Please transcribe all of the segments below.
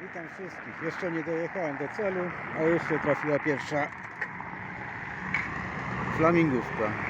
Witam wszystkich. Jeszcze nie dojechałem do celu, a już się trafiła pierwsza flamingówka.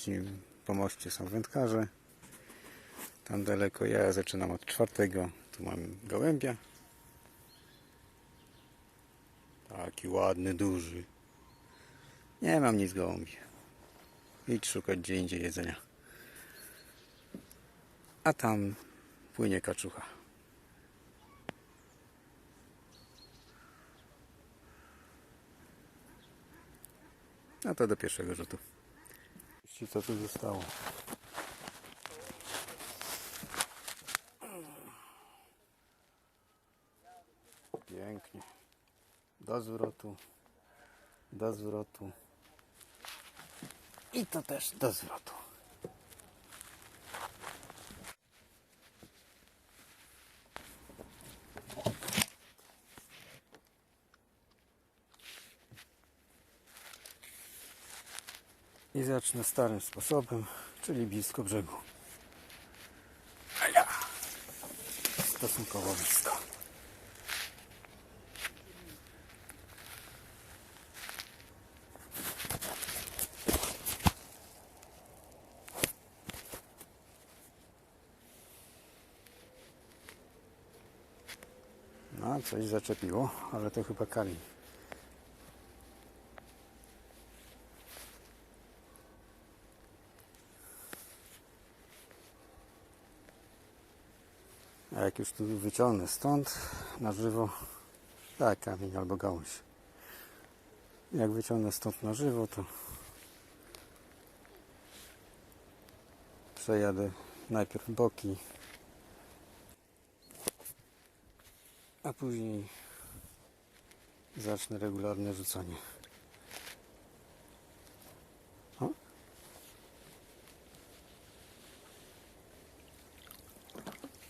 Na trzecim pomoście są wędkarze. Tam daleko ja zaczynam od czwartego. Tu mam gołębia. Taki ładny, duży. Nie mam nic gołębi. Idź szukać gdzie indziej jedzenia. A tam płynie kaczucha. A to do pierwszego rzutu. Jeśli co tu zostało. Pięknie. Do zwrotu. Do zwrotu. I to też do zwrotu. I zacznę starym sposobem, czyli blisko brzegu. Ja. Stosunkowo blisko. No, coś zaczepiło, ale to chyba kali. A jak już tu wyciągnę stąd na żywo, tak, kamień albo gałąź. Jak wyciągnę stąd na żywo, to przejadę najpierw boki, a później zacznę regularne rzucanie.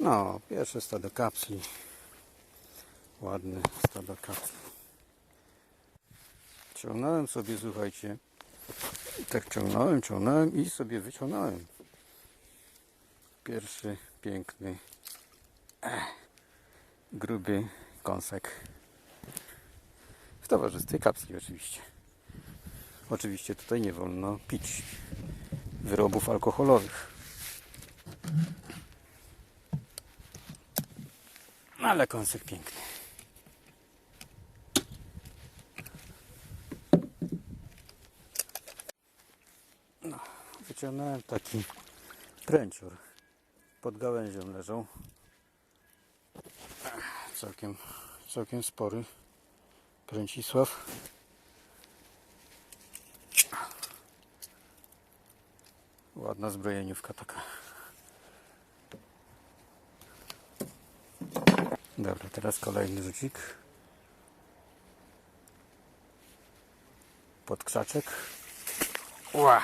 No, pierwsze stado kapsli. Ładne stado kapsli. Ciągnąłem sobie, słuchajcie. Tak ciągnąłem, ciągnąłem i sobie wyciągnąłem. Pierwszy piękny, eh, gruby kąsek. W towarzystwie kapsli oczywiście. Oczywiście tutaj nie wolno pić wyrobów alkoholowych. Ale kąsek piękny. No, wyciągnąłem taki kręcior. Pod gałęzią. Ach, Całkiem, całkiem spory. Kręcisław. Ładna zbrojeniówka taka. Dobra, teraz kolejny rzucik. Pod krzaczek. Ła!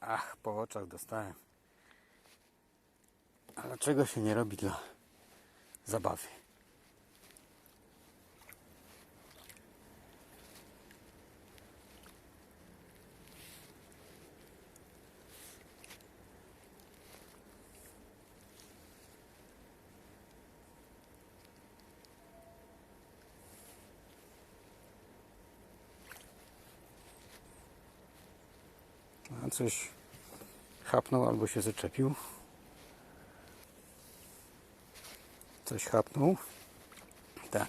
Ach, po oczach dostałem. Ale czego się nie robi dla zabawy? Coś chapnął albo się zaczepił. Coś chapnął. Tak.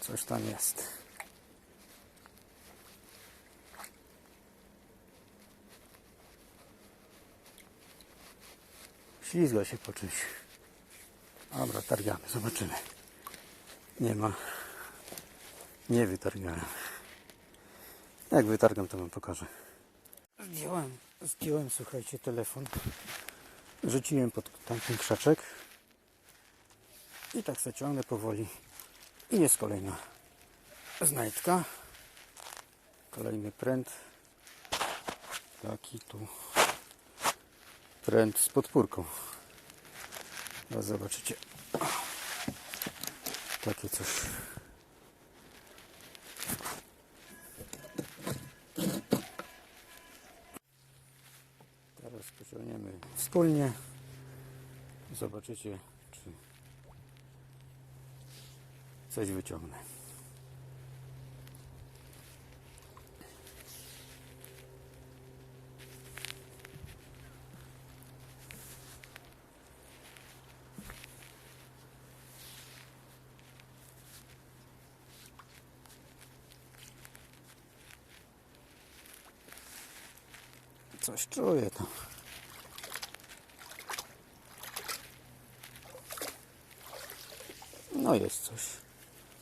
Coś tam jest. Ślizga się po czymś. Dobra, targamy, zobaczymy. Nie ma. Nie wytargałem. Jak wytargam, to wam pokażę. Zdjąłem, zdjąłem, słuchajcie, telefon. Rzuciłem pod tamten krzaczek. I tak se ciągnę powoli. I jest kolejna znajdka. Kolejny pręt. Taki tu. Pręt z podpórką. Teraz zobaczycie. Takie coś. Teraz pociągniemy wspólnie. Zobaczycie, czy coś wyciągnę. Coś czuję tam. No jest coś.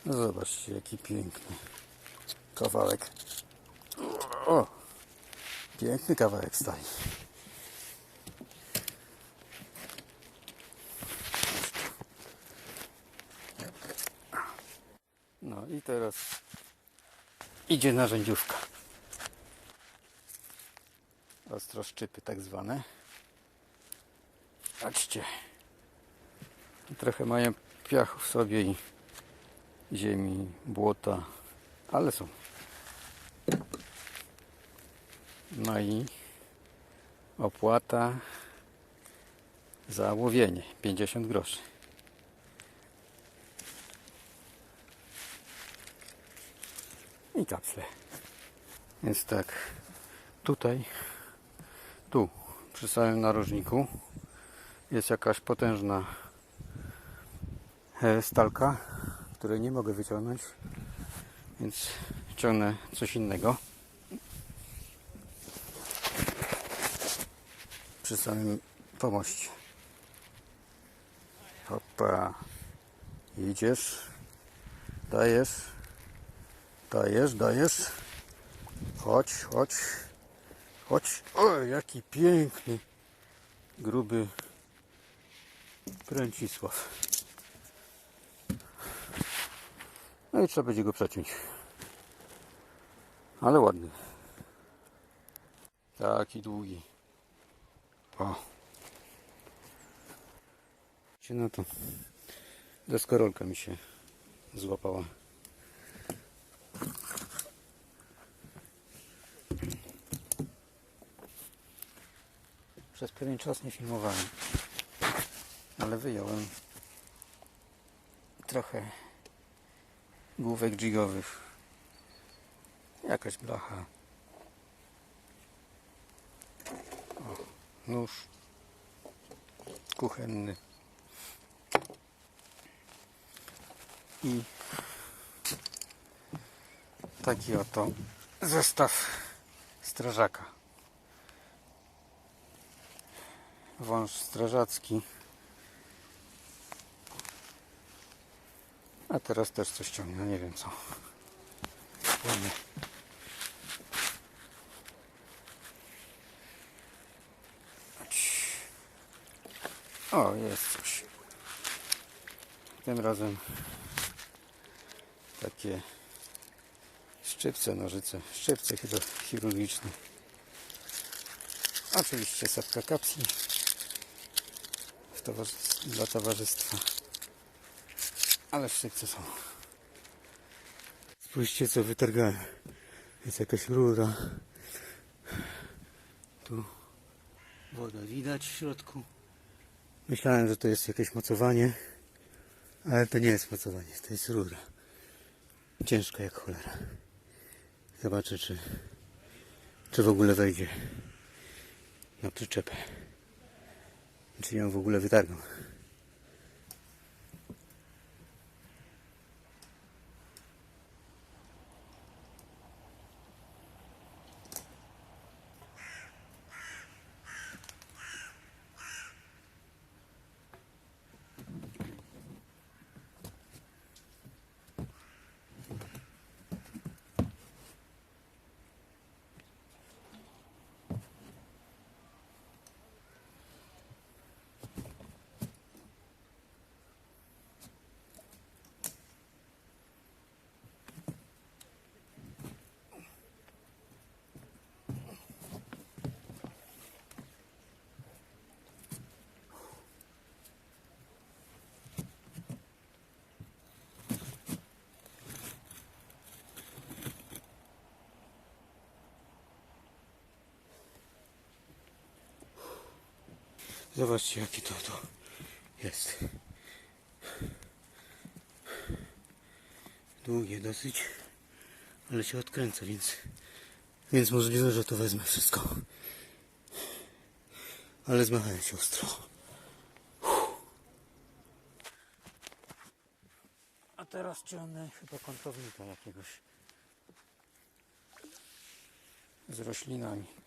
No Zobaczcie, jaki piękny kawałek. O! Piękny kawałek stali. No i teraz idzie narzędziówka. Ostroszczypy tak zwane. Patrzcie. Trochę mają piachu w sobie i ziemi, błota, ale są. No i opłata za łowienie 50 groszy. I kapsle. Więc tak, tutaj, tu, przy samym narożniku jest jakaś potężna stalka, której nie mogę wyciągnąć, więc ciągnę coś innego. Przy samym pomoście. Hopa. Idziesz. Dajesz. Dajesz, dajesz. Chodź, chodź. Chodź. O, jaki piękny, gruby Pręcisław. No i trzeba będzie go przeciąć. Ale ładny. Taki długi. O. Się na to. Deskorolka mi się złapała. Przez pewien czas nie filmowałem, ale wyjąłem trochę główek jigowych. Jakaś blacha. O, nóż kuchenny. I taki oto zestaw strażaka. Wąż strażacki. A teraz też coś ciągnę, nie wiem co. Ładnie. O, jest coś. Tym razem takie szczypce, nożyce. Szczypce chyba chirurgiczne. Oczywiście sapka kapsli w towarzys- dla towarzystwa. Ale szczypce są. Spójrzcie co wytargałem. Jest jakaś rura. Tu woda widać w środku. Myślałem, że to jest jakieś mocowanie, ale to nie jest mocowanie, to jest rura. Ciężka jak cholera. Zobaczę, czy, czy w ogóle wejdzie na przyczepę. Czy ją w ogóle wytargam. Zobaczcie jakie to, to jest. Długie dosyć, ale się odkręca, więc, więc możliwe, że to wezmę wszystko. Ale zmachałem się ostro. A teraz ciągnę chyba kątownika jakiegoś z roślinami.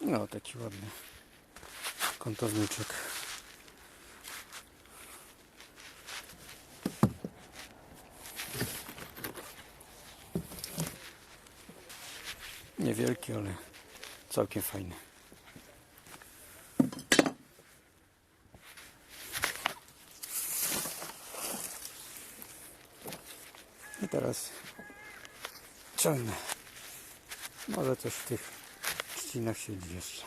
No, taki ładny kątowniczek. Niewielki, ale całkiem fajny. I teraz ciągnę. Może coś w tych trzcinach siedzi jeszcze.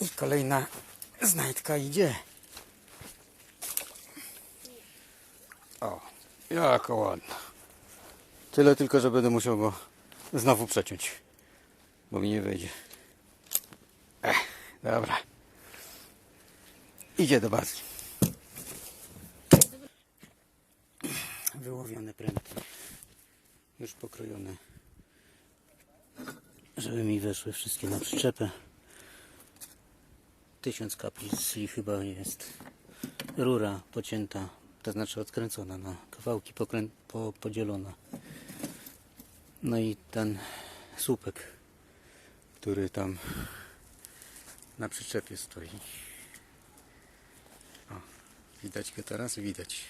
I kolejna znajdka idzie. O, jaka ładna. Tyle tylko, że będę musiał go znowu przeciąć, bo mi nie wyjdzie. Ech, dobra. Idzie do bazy. Wyłowione pręty. Już pokrojone. Żeby mi weszły wszystkie na przyczepę. Tysiąc kaplic i chyba jest rura pocięta, to znaczy odkręcona na kawałki, po... podzielona. No i ten słupek, który tam na przyczepie stoi. O, widać go teraz? Widać.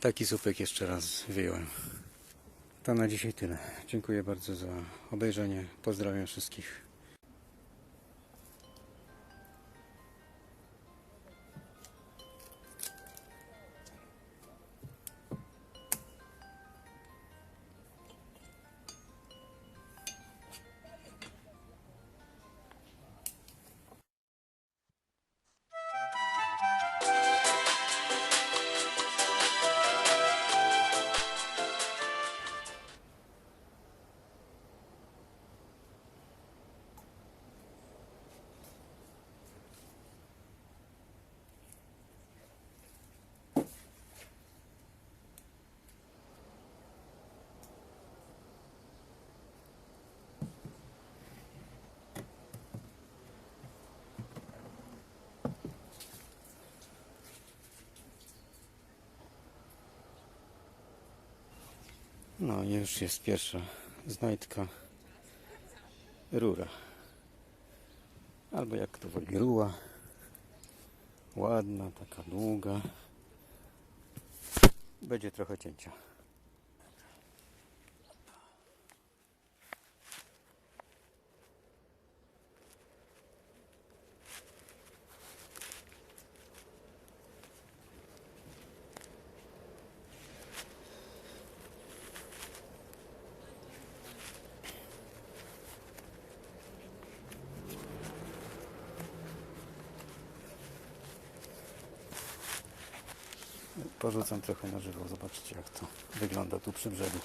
Taki słupek jeszcze raz wyjąłem. To na dzisiaj tyle. Dziękuję bardzo za obejrzenie. Pozdrawiam wszystkich. No już jest pierwsza znajdka. Rura. Albo jak kto woli, ruła. Ładna, taka długa. Będzie trochę cięcia. Porzucam trochę na żywo. Zobaczcie jak to wygląda tu przy brzegu.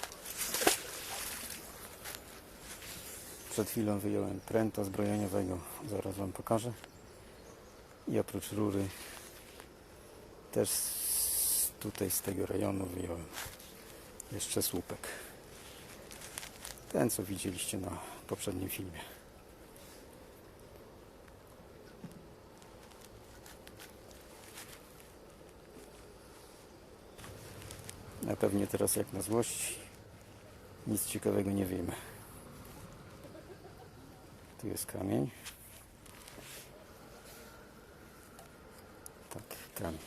Przed chwilą wyjąłem pręta zbrojeniowego. Zaraz Wam pokażę. I oprócz rury też tutaj z tego rejonu wyjąłem jeszcze słupek. Ten co widzieliście na poprzednim filmie. A pewnie teraz jak na złość nic ciekawego nie wiemy. Tu jest kamień. Tak, kamień.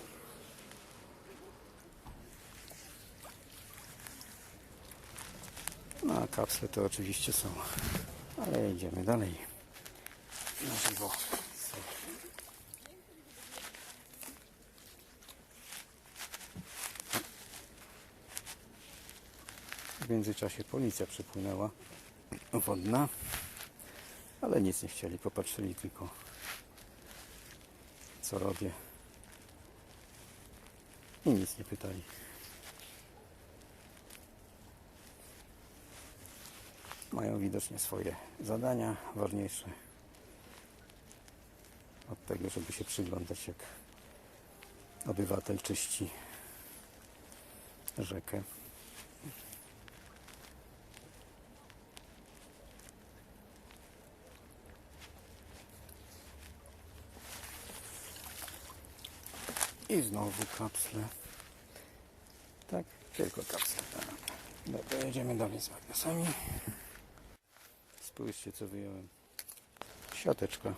No a kapsle to oczywiście są. Ale idziemy dalej. Na żywo. W międzyczasie policja przypłynęła wodna, ale nic nie chcieli, popatrzyli tylko co robię i nic nie pytali. Mają widocznie swoje zadania ważniejsze od tego, żeby się przyglądać, jak obywatel czyści rzekę. I znowu kapsle. Tak, tylko kapsle. Dobra, jedziemy dalej z magnesami. Spójrzcie co wyjąłem. Siateczka.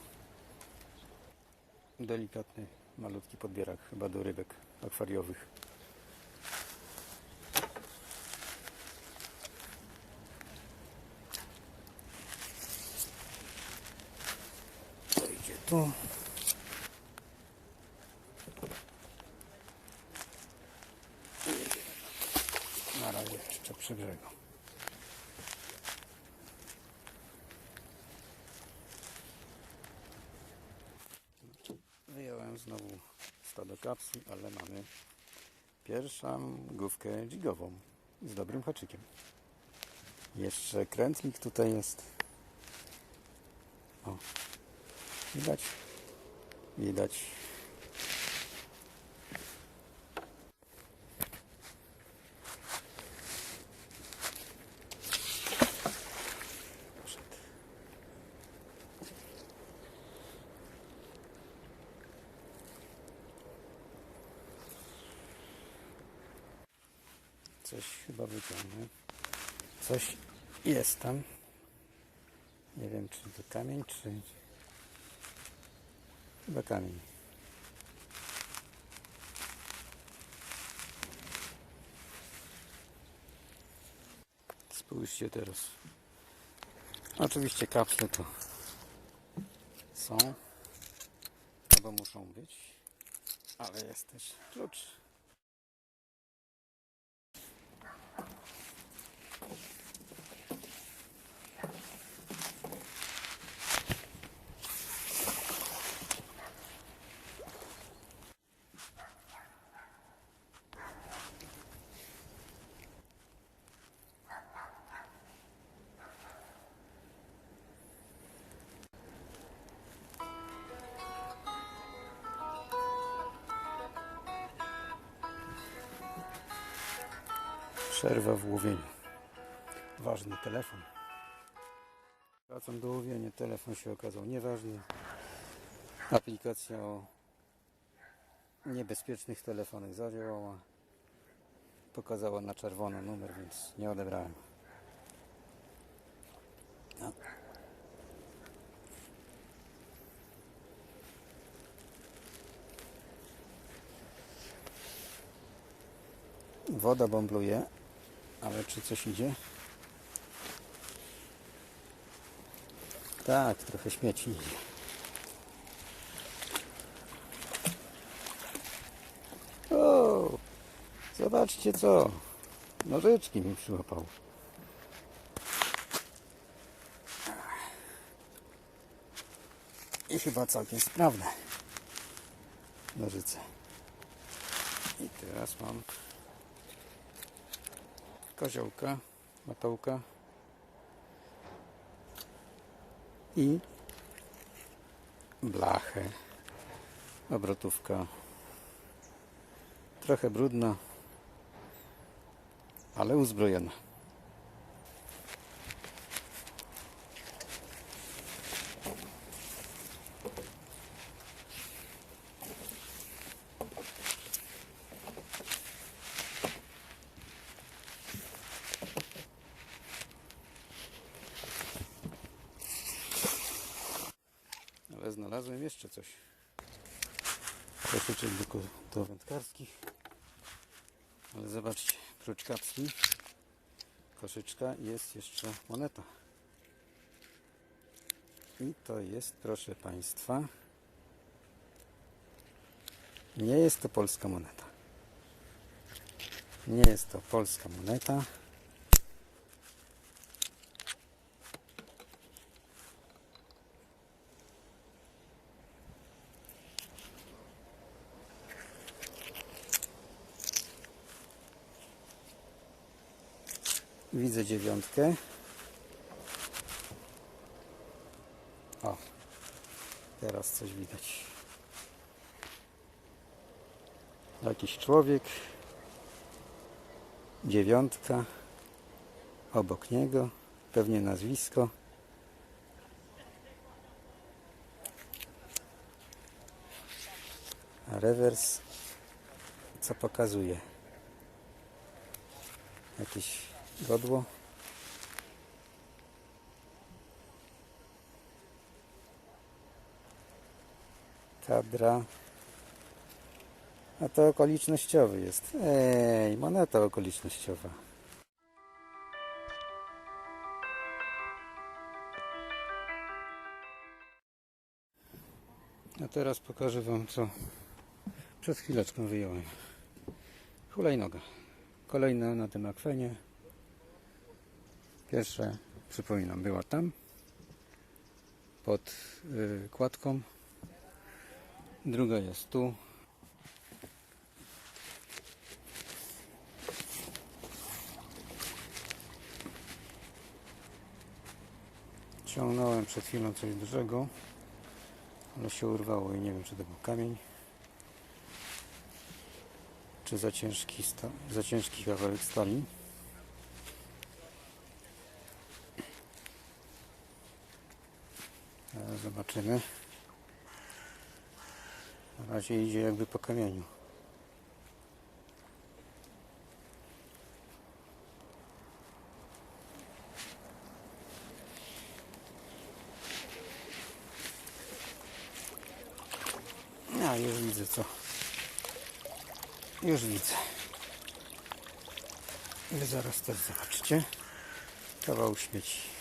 Delikatny, malutki podbierak chyba do rybek akwariowych. To idzie tu. Na razie jeszcze przy brzegu. Wyjąłem znowu stado kapsli, ale mamy pierwszą główkę dżigową z dobrym haczykiem. Jeszcze krętlik tutaj jest. O, widać? Widać. Poszedł. Coś chyba wyciągnę. Coś tam. Nie wiem, czy to kamień, czy... Chyba kamień. Spójrzcie teraz. Oczywiście kapsle to są, albo muszą być, ale jest też klucz. Przerwa w łowieniu. Ważny telefon. Wracam do łowienia. Telefon się okazał nieważny. Aplikacja o niebezpiecznych telefonach zadziałała. Pokazała na czerwono numer, więc nie odebrałem. No. Woda bąbluje, ale czy coś idzie? Tak, trochę śmieci idzie. O, zobaczcie co. Nożyczki mi przyłapał. I chyba całkiem sprawne. Nożyce. I teraz mam koziołka, matołka i blachę. Obrotówka trochę brudna, ale uzbrojona. Znalazłem jeszcze coś. Koszyczek do, ko- do wędkarskich. Ale zobaczcie, prócz koszyczka jest jeszcze moneta. I to jest, proszę Państwa, nie jest to polska moneta. Nie jest to polska moneta. Widzę dziewiątkę. O, teraz coś widać. Jakiś człowiek. Dziewiątka. Obok niego. Pewnie nazwisko. A rewers co pokazuje? Jakiś godło. Kadra. A to okolicznościowy jest. Ej, moneta okolicznościowa. A teraz pokażę Wam, co przed chwileczką wyjąłem. Hulajnoga. Kolejna na tym akwenie. Pierwsza, przypominam, była tam. Pod y, kładką. Druga jest tu. Ciągnąłem przed chwilą coś dużego, ale się urwało i nie wiem, czy to był kamień, czy za ciężki, za ciężki kawałek stali. Zaraz zobaczymy. Na razie idzie jakby po kamieniu. A, już widzę co. Już widzę. Wy zaraz też zobaczycie. Kawał śmieci.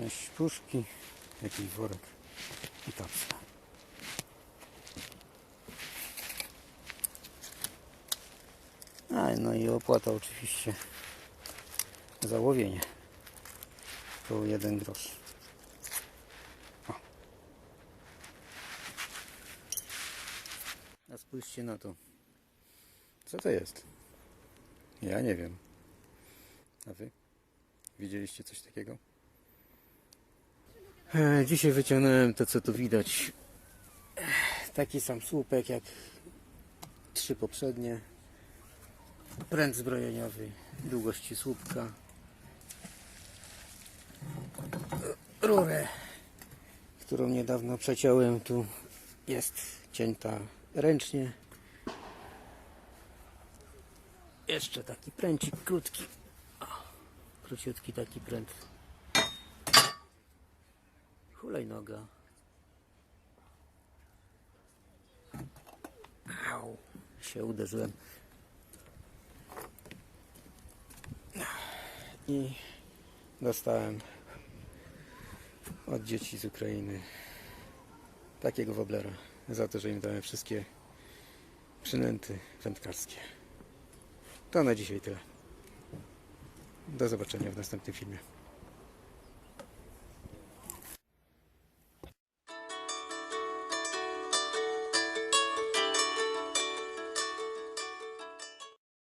Część puszki, jakiś worek i tapsa. A, no i opłata oczywiście za łowienie. To jeden grosz. O. A spójrzcie na to. Co to jest? Ja nie wiem. A wy? Widzieliście coś takiego? E, Dzisiaj wyciągnąłem to, co tu widać. Ech, Taki sam słupek jak trzy poprzednie. Pręt zbrojeniowy długości słupka. Rurę którą niedawno przeciąłem. Tu jest cięta ręcznie. Jeszcze taki pręcik krótki. O, króciutki taki pręt hulajnoga Au, się uderzyłem i dostałem od dzieci z Ukrainy takiego woblera za to, że im dałem wszystkie przynęty wędkarskie. To na dzisiaj tyle. Do zobaczenia w następnym filmie.